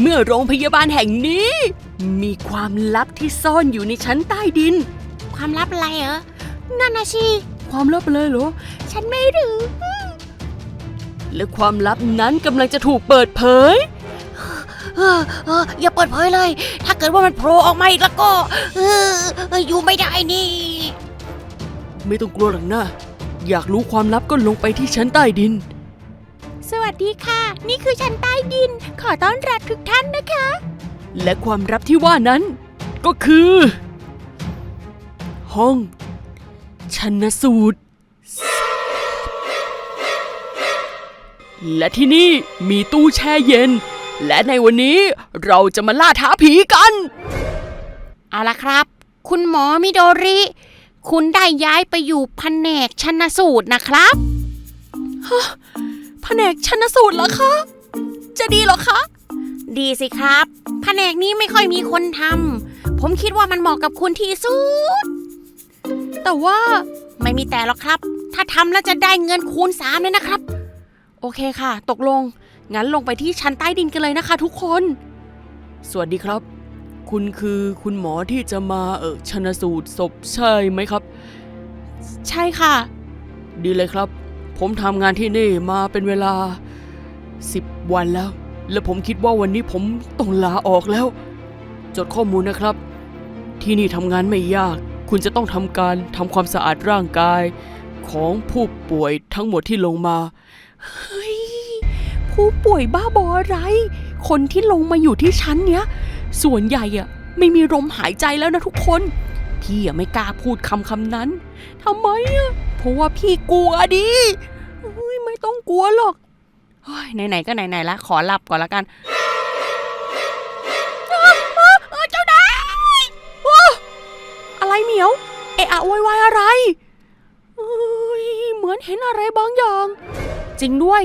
เมื่อโรงพยาบาลแห่งนี้ มีความลับที่ซ่อนอยู่ในชั้นใต้ดิน ความลับอะไรเหรอ นั่นนะชีความลับอะไรเหรอ ฉันไม่รู้ และความลับนั้นกำลังจะถูกเปิดเผย เออเอออย่าเปิดเผยเลย ถ้าเกิดว่ามันโผล่ออกมาอีกแล้วก็เออเอออยู่ไม่ได้นี่ ไม่ต้องกลัวหรอกนะ อยากรู้ความลับก็ลงไปที่ชั้นใต้ดินส วัสดีค่ะ นี่คือชั้นใต้ดิน ขอต้อนรับทุกท่านนะคะ และความลับที่ว่านั้น ก็คือ ห้อง ชันสูตร และที่นี่มีตู้แช่เย็น และในวันนี้เราจะมาล่าท้าผีกัน เอาละครับ คุณหมอมิโดริ คุณได้ย้ายไปอยู่แผนกชันสูตรนะครับ แผนกชันสูตรเหรอคะ จะดีเหรอคะ ดีสิครับแผนกนี้ไม่ค่อยมีคนทำผมคิดว่ามันเหมาะกับคุณที่สุด แต่ว่าไม่มีแต่หรอกครับ ถ้าทำแล้วจะได้เงินคูณสามเลยนะครับ โอเคค่ะ ตกลง งั้นลงไปที่ชั้นใต้ดินกันเลยนะคะทุกคน สวัสดีครับ คุณคือคุณหมอที่จะมาเออชนสูตรศพใช่ไหมครับ ใช่ค่ะ ดีเลยครับ ผมทำงานที่นี่มาเป็นเวลา 10 วันแล้ว และผมคิดว่าวันนี้ผมต้องลาออกแล้ว จดข้อมูลนะครับ ที่นี่ทำงานไม่ยาก คุณจะต้องทำการทำความสะอาดร่างกายของผู้ป่วยทั้งหมดที่ลงมาเฮ้ยผู้ป่วยบ้าบออะไร คนที่ลงมาอยู่ที่ชั้นเนี้ย ส่วนใหญ่อะไม่มีลมหายใจแล้วนะทุกคน พี่อะไม่กล้าพูดคำคำนั้นทำไมอะเพราะว่าพี่กลัวดิ ต้องกลัวหรอกเฮ้ยไหนๆก็ไหนๆละขอหลับก่อนละกันเจ้านายอะไรเหมียว เอะอะวยวายอะไรเอ้ยเหมือนเห็นอะไรบางอย่าง จริงด้วย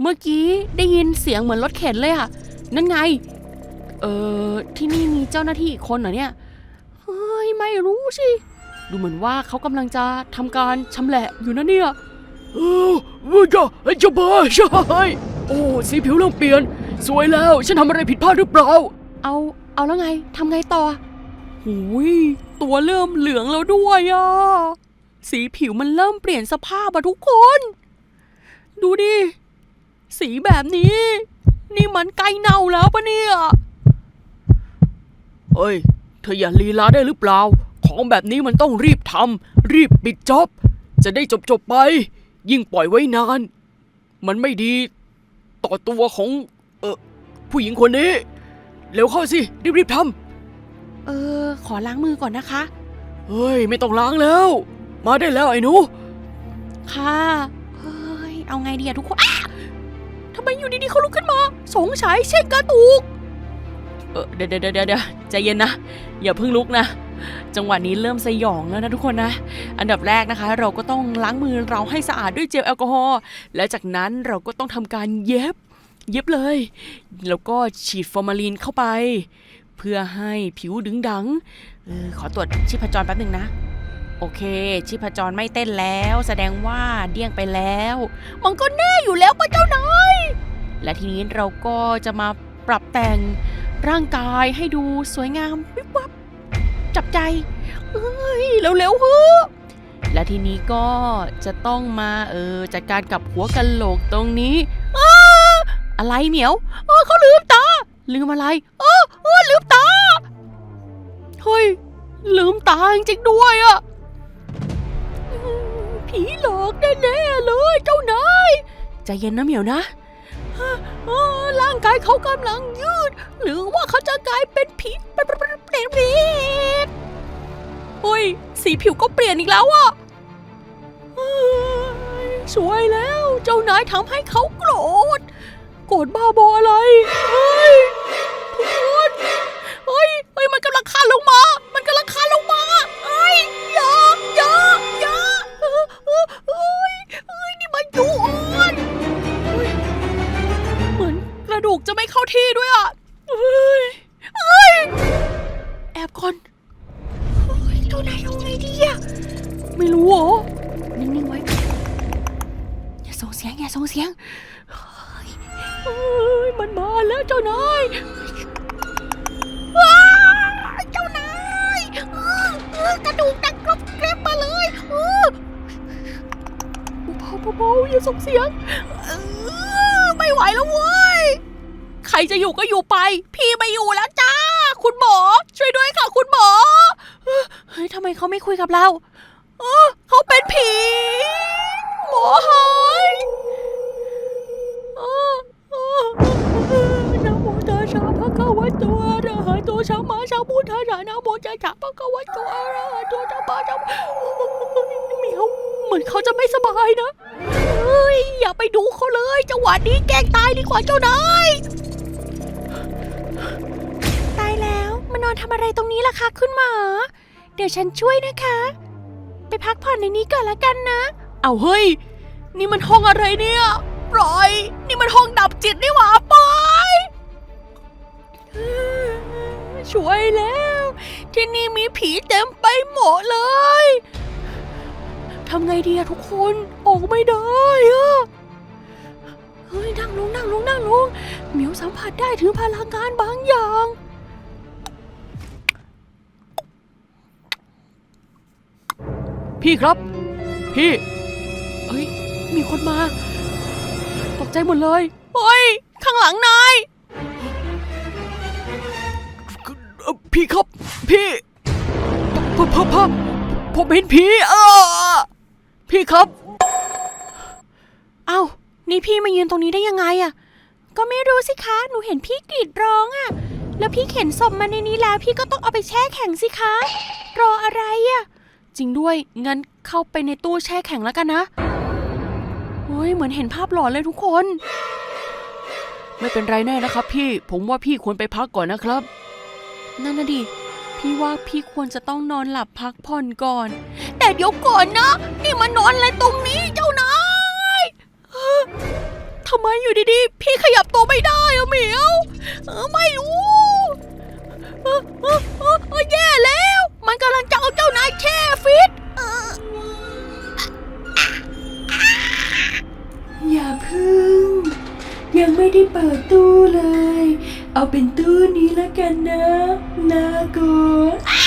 เมื่อกี้ได้ยินเสียงเหมือนรถเข็นเลยอะนั่นไง เออที่นี่มีเจ้าหน้าที่อีกคนเหรอเนี่ยเฮ้ยไม่รู้สิ ดูเหมือนว่าเขากำลังจะทำการชำแหละอยู่นะเนี่ย เออว่าจะจะบ้าใช่โอ้สีผิวเริ่มเปลี่ยน สวยแล้ว ฉันทำอะไรผิดพลาดหรือเปล่า เอาเอาแล้วไงทำไงต่อหูยตัวเริ่มเหลืองแล้วด้วยอะสีผิวมันเริ่มเปลี่ยนสภาพอะทุกคน ดูดิ สีแบบนี้ นี่มันใกล้เน่าแล้วปะเนี่ยเฮ้ยเธออย่าลีลาได้หรือเปล่า ของแบบนี้มันต้องรีบทำรีบปิดจ็อบ จะได้จบจบๆไป ยิ่งปล่อยไว้นาน มันไม่ดีต่อตัวของเออผู้หญิงคนนี้ เร็วเข้าสิ รีบๆทำเออ ขอล้างมือก่อนนะคะ เฮ้ย ไม่ต้องล้างแล้ว มาได้แล้วไอ้หนู ค่ะ เฮ้ย เอาไงดีอะทุกคนอ้าทำไมอยู่ดีๆเขาลุกขึ้นมา สงสัยเช่นกระตุก เออเดี๋ยวเดี๋ยวเดี๋ยวเดี๋ยวใจเย็นนะ อย่าเพิ่งลุกนะ จังหวะนี้เริ่มสยองแล้วนะทุกคนนะ อันดับแรกนะคะ เราก็ต้องล้างมือเราให้สะอาดด้วยเจลแอลกอฮอล์และจากนั้นเราก็ต้องทำการเย็บ เย็บเลย แล้วก็ฉีดฟอร์มาลีนเข้าไป เพื่อให้ผิวดึงดังออขอตรวจชีพจรแป๊บหนึ่งนะโอเค ชีพจรไม่เต้นแล้ว แสดงว่าเดี้ยงไปแล้ว มันก็แน่อยู่แล้วป้าเจ้านายและทีนี้เราก็จะมาปรับแต่งร่างกายให้ดูสวยงามวิบวับ จับใจ เอ้ยเร็วๆเฮ้อและทีนี้ก็จะต้องมาเออจัดการกับหัวกะโหลกตรงนี้ออะไรเหมียวเออเขาลืมตา ลืมอะไร เออเออลืมตา เฮ้ย ลืมตาจริงด้วยอะผีหลอกแน่ๆเลยเจ้านายใจเย็นนะเหมียวนะร่างกายเขากำลังยืด หรือว่าเขาจะกลายเป็นผีเป็นเปรต เฮ้ย สีผิวก็เปลี่ยนอีกแล้วอะเฮ้ยสวยแล้ว เจ้านายทำให้เขาโกรธ โกรธบ้าบออะไร เฮ้ยทุกคนเฮ้ย เฮ้ย มันกำลังคานลงมา มันกำลังคานลงมาเฮ้ยอย่าอย่าอย่าเฮ้ยเฮ้ยเฮ้ยนี่มันยูอ่อนเฮ้ยเหมือนกระดูกจะไม่เข้าที่ด้วยอะเฮ้ยเฮ้ย แอบก่อน ไม่รู้เหรอ นิ่งๆไว้ อย่าส่งเสียง อย่าส่งเสียงยมันมาแล้วเจ้านายเจ้านายกระดูกดังกรอบแกรบมาเลยเออเบาๆเาอย่าส่งเสียงไม่ไหวแล้วเว้ย ใครจะอยู่ก็อยู่ไป พี่ไม่อยู่แล้วจ้า คุณหมอ ช่วยด้วยค่ะ คุณหมอ เฮ้ยทำไมเขาไม่คุยกับเรา เออเขาเป็นผีหมอหายเออเออเออนะโมตัสสะภะคะวะโตอะระหะโตสัมมาสัมพุทธัสสะนะโมตัสสะภะคะวะโตอะระหะโตสัมมาสัมเหมียวเหมือนเขาจะไม่สบายนะเฮ้ยอย่าไปดูเขาเลยจังหวะนี้แกล้งตายดีกว่าเจ้านายตายแล้วมานอนทำอะไรตรงนี้ล่ะคะคุณหมอ เดี๋ยวฉันช่วยนะคะ พักผ่อนในนี้ก่อนละกันนะ เอาเฮ้ย นี่มันห้องอะไรเนี่ยปล่อย นี่มันห้องดับจิตนี่หว่าปล่อยช่วยแล้ว ที่นี่มีผีเต็มไปหมดเลยทำไงดีอะทุกคนออกไม่ได้อะเฮ้ยนั่งลงนั่งลงนั่งลงเหมียวสัมผัสได้ถึงพลังงานบางอย่าง พี่ครับ พี่เฮ้ย มีคนมา ตกใจหมดเลยเฮ้ย ข้างหลังนายเอ่อพี่ครับ พี่พ่อพ่อพ่อผมเห็นผีเออพี่ครับ เอ้า นี่พี่มายืนตรงนี้ได้ยังไงอะก็ไม่รู้สิคะ หนูเห็นพี่กรีดร้องอะแล้วพี่เข็นศพมาในนี้แล้ว พี่ก็ต้องเอาไปแช่แข็งสิคะ รออะไรอะ จริงด้วย งั้นเข้าไปในตู้แช่แข็งแล้วกันนะเฮ้ยเหมือนเห็นภาพหลอนเลยทุกคน ไม่เป็นไรแน่นะครับ พี่ ผมว่าพี่ควรไปพักก่อนนะครับ นั่นนะดิ พี่ว่าพี่ควรจะต้องนอนหลับพักผ่อนก่อน แต่เดี๋ยวก่อนนะ นี่มานอนอะไรตรงนี้เจ้านายเอ้อทำไมอยู่ดีๆ พี่ขยับตัวไม่ได้อะเหมียวเออไม่รู้เออเออเออเออแย่แล้ว มันกำลังจะ ไม่ได้เปิดตู้เลย เอาเป็นตู้นี้ละกันนะ นากลัว